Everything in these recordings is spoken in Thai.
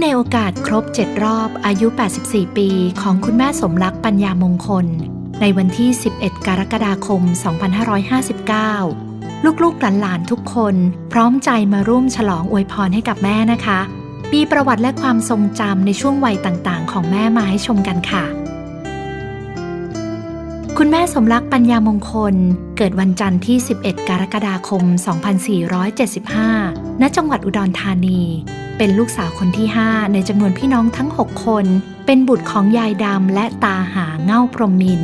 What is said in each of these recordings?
ในโอกาสครบ 7 รอบอายุ 84 ปีของคุณแม่สมรักปัญญามงคล ในวันที่ 11 กรกฎาคม 2559 ลูกๆหลานๆทุกคนพร้อมใจมาร่วมฉลองอวยพรให้กับแม่นะคะ มีประวัติและความทรงจำในช่วงวัยต่างๆ ของแม่มาให้ชมกันค่ะ คุณแม่สมรักปัญญามงคล เกิดวันจันทร์ที่ 11 กรกฎาคม 2475 ณ จังหวัดอุดรธานี เป็นลูกสาวคนที่ 5 ในจำนวนพี่น้องทั้ง 6 คน เป็นบุตรของยายดำและตาหาเง่าพรหมิน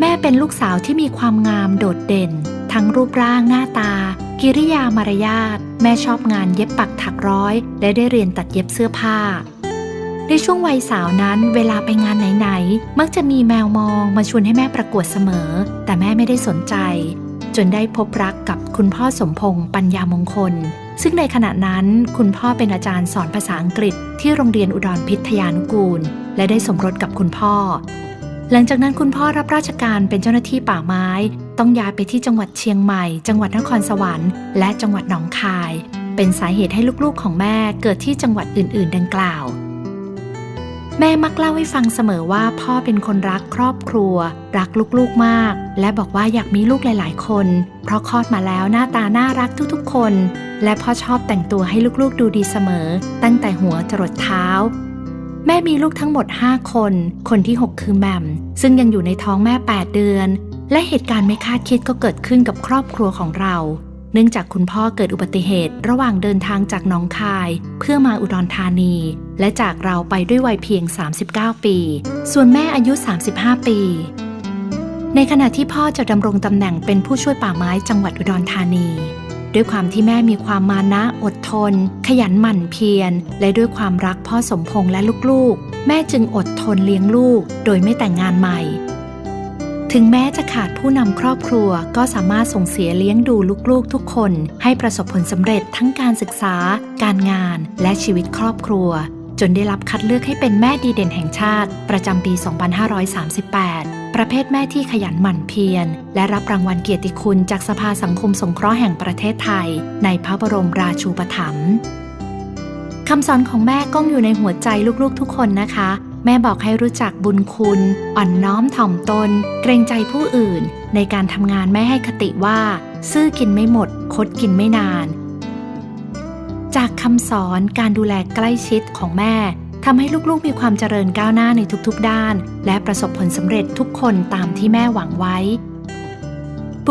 แม่เป็นลูกสาวที่มีความงามโดดเด่น ทั้งรูปร่างหน้าตา กิริยามารยาทแม่ชอบงานเย็บปักถักร้อย และได้เรียนตัดเย็บเสื้อผ้า ในช่วงวัยสาวนั้นเวลาไปงานไหนๆ มักจะมีแมวมองมาชวนให้แม่ประกวดเสมอ แต่แม่ไม่ได้สนใจ จนได้พบรักกับคุณพ่อสมพงษ์ปัญญามงคล ซึ่งในขณะนั้นคุณพ่อเป็นอาจารย์สอนภาษาอังกฤษที่โรงเรียนอุดรพิทยานุกูล และได้สมรสกับคุณพ่อ หลังจากนั้นคุณพ่อรับราชการเป็นเจ้าหน้าที่ป่าไม้ ต้องย้ายไปที่จังหวัดเชียงใหม่ จังหวัดนครสวรรค์และจังหวัดหนองคาย เป็นสาเหตุให้ลูกๆของแม่เกิดที่จังหวัดอื่น ๆ ดังกล่าว แม่มักเล่าให้ฟังเสมอว่าพ่อเป็นคนรักครอบครัว รักลูกๆมาก และบอกว่าอยากมีลูกหลายๆ คน เพราะคลอดมาแล้วหน้าตาน่ารักทุกๆ คน และพ่อชอบแต่งตัวให้ลูกๆดูดีเสมอ ตั้งแต่หัวจรดเท้า แม่มีลูกทั้งหมด 5 คน คนที่ 6 คือแมมซึ่งยังอยู่ในท้องแม่ 8 เดือน และเหตุการณ์ไม่คาดคิดก็เกิดขึ้นกับครอบครัวของเรา นื่องจากคุณพ่อเกิดอุบัติเหตุระหว่างเดินทางจากหนองคาย เพื่อมาอุดรธานี และจากเราไปด้วยวัยเพียง 39 ปี ส่วนแม่อายุ 35 ปี ในขณะที่พ่อจะดำรงตำแหน่งเป็นผู้ช่วยป่าไม้จังหวัดอุดรธานี ด้วยความที่แม่มีความมานะอดทน ขยันหมั่นเพียร และด้วยความรักพ่อสมพงษ์และลูกๆ แม่จึงอดทนเลี้ยงลูก โดยไม่แต่งงานใหม่ ถึงแม้จะขาดผู้นำครอบครัวก็สามารถส่งเสียเลี้ยงดูลูกๆทุกคน ให้ประสบผลสำเร็จทั้งการศึกษา การงาน และชีวิตครอบครัว จนได้รับคัดเลือกให้เป็นแม่ดีเด่นแห่งชาติ ประจำปี 2538 ประเภทแม่ที่ขยันหมั่นเพียร และรับรางวัลเกียรติคุณจากสภาสังคมสงเคราะห์แห่งประเทศไทย ในพระบรมราชูปถัมภ์คำสอนของแม่ก้องอยู่ในหัวใจลูกๆทุกคนนะคะ แม่บอกให้รู้จักบุญคุณ อ่อนน้อมถ่อมตน เกรงใจผู้อื่น ในการทำงานแม่ให้คติว่า ซื่อกินไม่หมด คดกินไม่นาน จากคำสอนการดูแลใกล้ชิดของแม่ทำให้ลูกๆมีความเจริญก้าวหน้าในทุกๆด้าน และประสบผลสำเร็จทุกคนตามที่แม่หวังไว้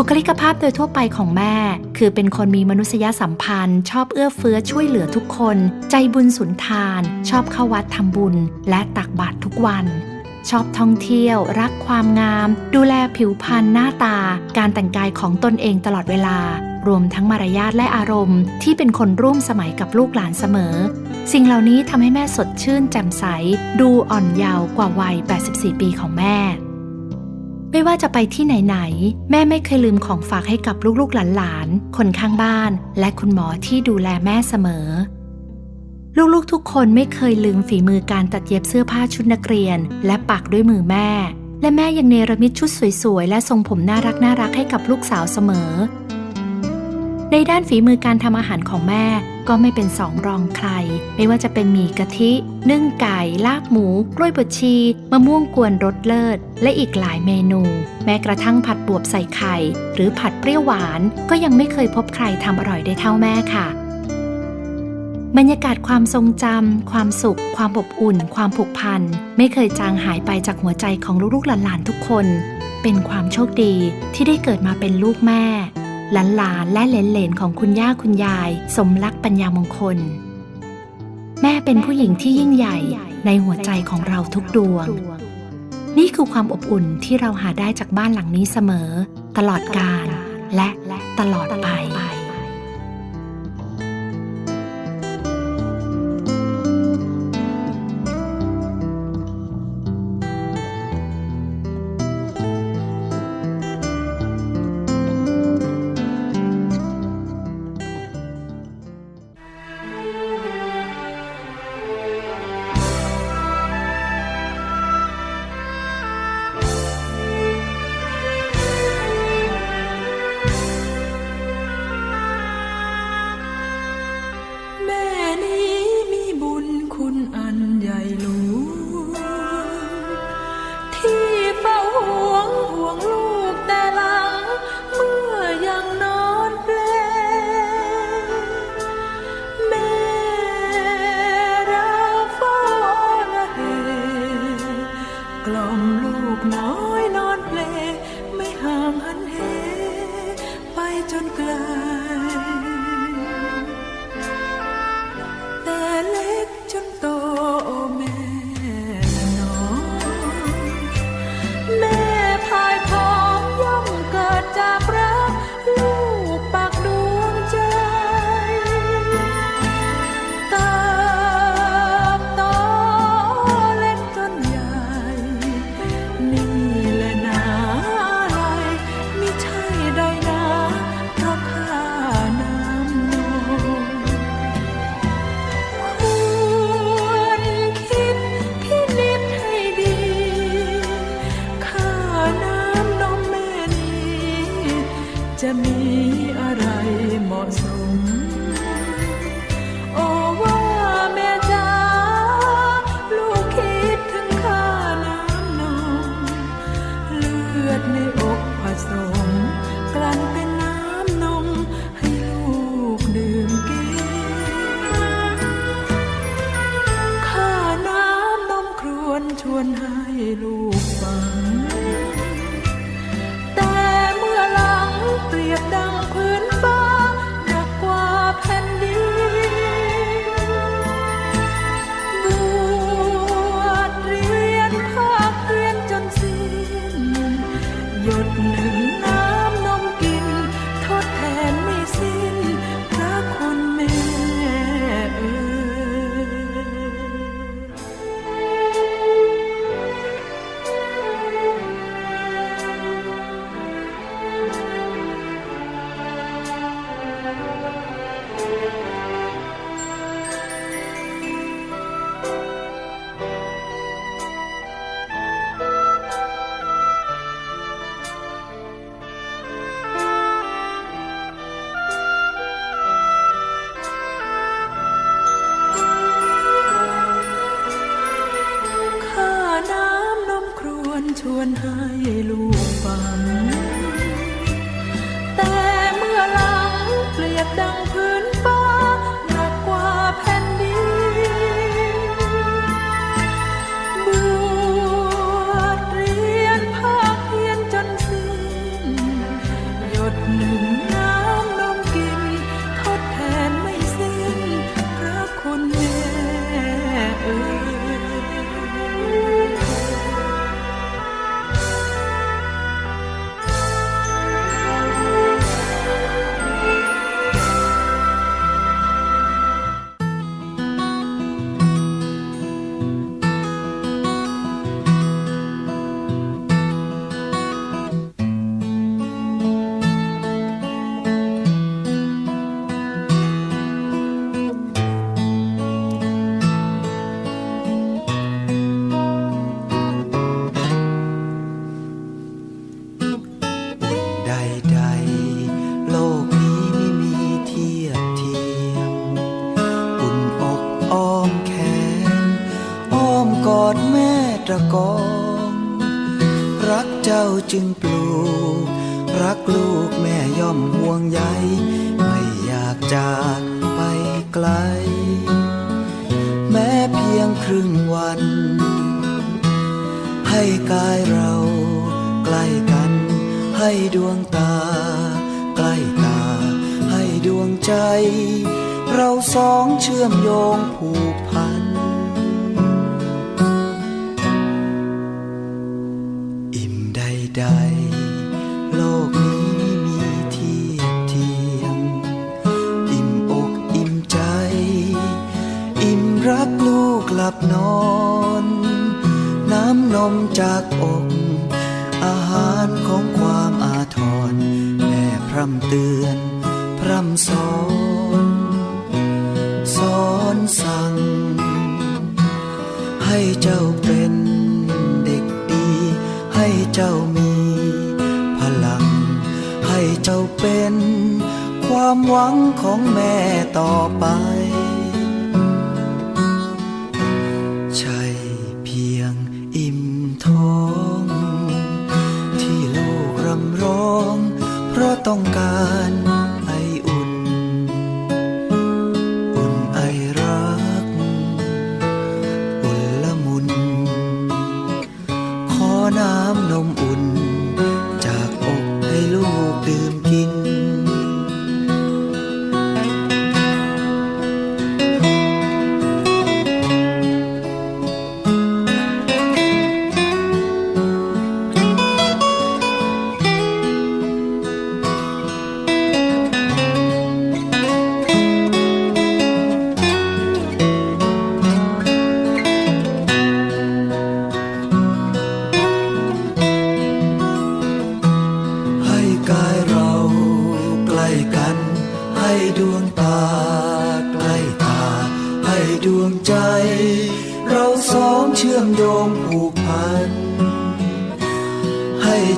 บุคลิกภาพโดยทั่วไปของแม่ คือเป็นคนมีมนุษยสัมพันธ์ ชอบเอื้อเฟื้อช่วยเหลือทุกคน ใจบุญสุนทาน ชอบเข้าวัดทำบุญ และตักบาตรทุกวัน ชอบท่องเที่ยว รักความงาม ดูแลผิวพรรณหน้าตา การแต่งกายของตนเองตลอดเวลา รวมทั้งมารยาทและอารมณ์ ที่เป็นคนร่วมสมัยกับลูกหลานเสมอ สิ่งเหล่านี้ทำให้แม่สดชื่นแจ่มใส ดูอ่อนเยาว์กว่าวัย 84 ปีของแม่ ไม่ว่าจะไปที่ไหนๆ แม่ไม่เคยลืมของฝากให้กับลูกๆหลานๆ คนข้างบ้าน และคุณหมอที่ดูแลแม่เสมอ ลูกๆทุกคนไม่เคยลืมฝีมือการตัดเย็บเสื้อผ้าชุดนักเรียน และปักด้วยมือแม่ และแม่ยังเนรมิตชุดสวยๆ และทรงผมน่ารักน่ารักให้กับลูกสาวเสมอ ในด้านฝีมือการทำอาหารของแม่ก็ไม่เป็นสองรองใคร ไม่ว่าจะเป็นหมี่กะทิ นึ่งไก่ ลาบหมู กล้วยบดชี มะม่วงกวนรสเลิศ และอีกหลายเมนู แม้กระทั่งผัดบวบใส่ไข่ หรือผัดเปรี้ยวหวาน ก็ยังไม่เคยพบใครทำอร่อยได้เท่าแม่ค่ะ บรรยากาศความทรงจำความสุข ความอบอุ่น ความผูกพัน ไม่เคยจางหายไปจากหัวใจของลูกๆหลานๆทุกคน เป็นความโชคดีที่ได้เกิดมาเป็นลูกแม่ หลานๆและเหลนๆของคุณย่าคุณยาย สมรักปัญญามงคล แม่เป็นผู้หญิงที่ยิ่งใหญ่ในหัวใจของเราทุกดวง นี่คือความอบอุ่นที่เราหาได้จากบ้านหลังนี้เสมอ ตลอดกาลและตลอดไป「 จะมีอะไรเหมาะสม เชื่อมโยงผูกพัน อิ่มใดใดโลกนี้ไม่มีที่เทียม อิ่มอกอิ่มใจ อิ่มรักลูกหลับนอน น้ำนมจากอก อาหารของความอาทรแม่พร่ำเตือน พร่ำสอน อนสั่ง ให้เจ้าเป็นเด็กดี ให้เจ้ามีพลัง ให้เจ้าเป็น ความหวังของแม่ต่อไป ใช่เพียงอิ่มท้อง ที่ลกรำร้อง เพราะต้องการ nam nồng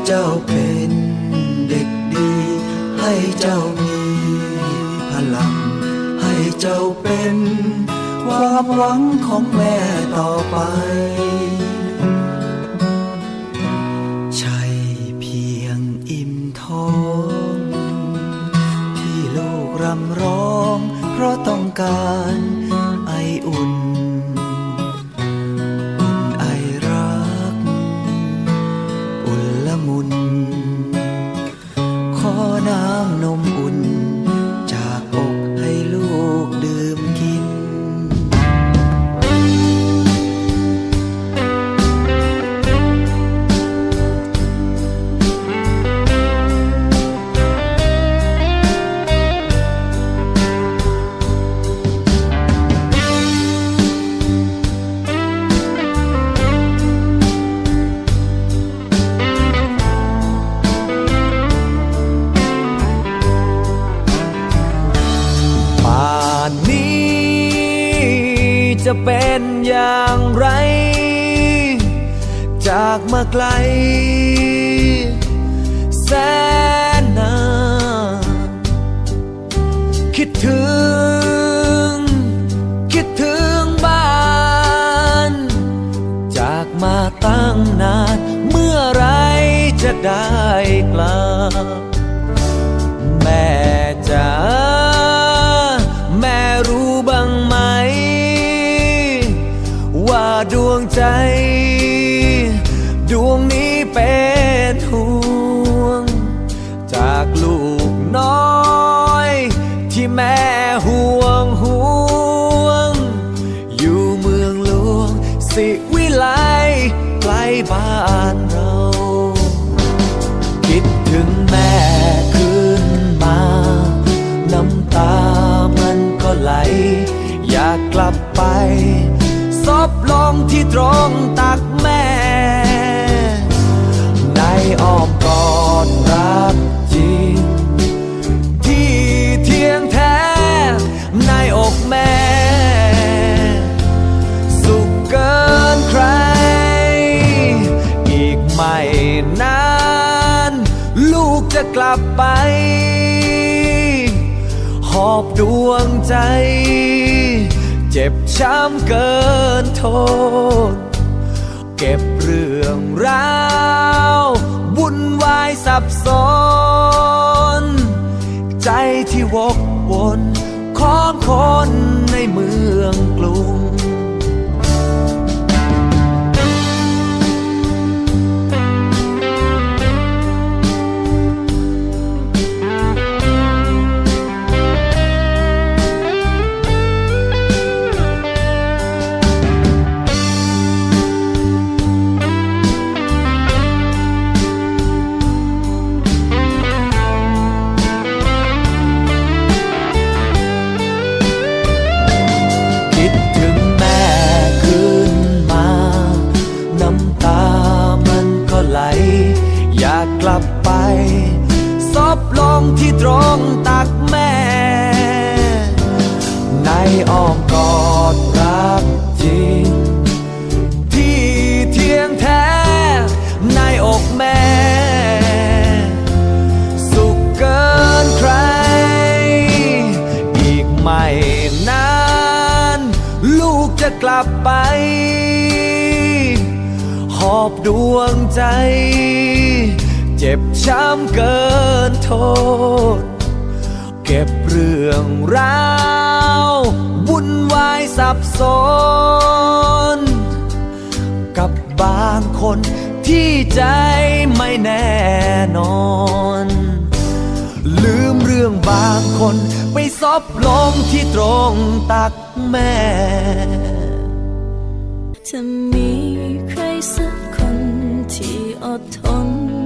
เจ้าเป็นเด็กดี ให้เจ้ามีพลัง ให้เจ้าเป็นความหวังของแม่ต่อไป ใช่เพียงอิ่มท้อง ที่ลูกรำร้อง เพราะต้องการ แสนนานคิดถึง คิดถึงบ้าน จากมาตั้งนาน เมื่อไรจะได้กลับ บลงที่ตรงตักแม่ ในอ้อมกอดรักจริงที่เที่ยงแท้ ในอกแม่ สุขเกินใคร อีกไม่นาน ลูกจะกลับไป หอบดวงใจ เจ็บช้ำเกิน ทษ เก็บเรื่องราววุ่นวายสับสน ใจที่วกวนของคนในเมืองกรุง ใจเจ็บช้ำเกินโทษ เก็บเรื่องราววุ่นวายสับสน กับบางคนที่ใจไม่แน่นอน ลืมเรื่องบางคนไปซบลงที่ตรงตักแม่ จะมีใครสัก ที่อดทน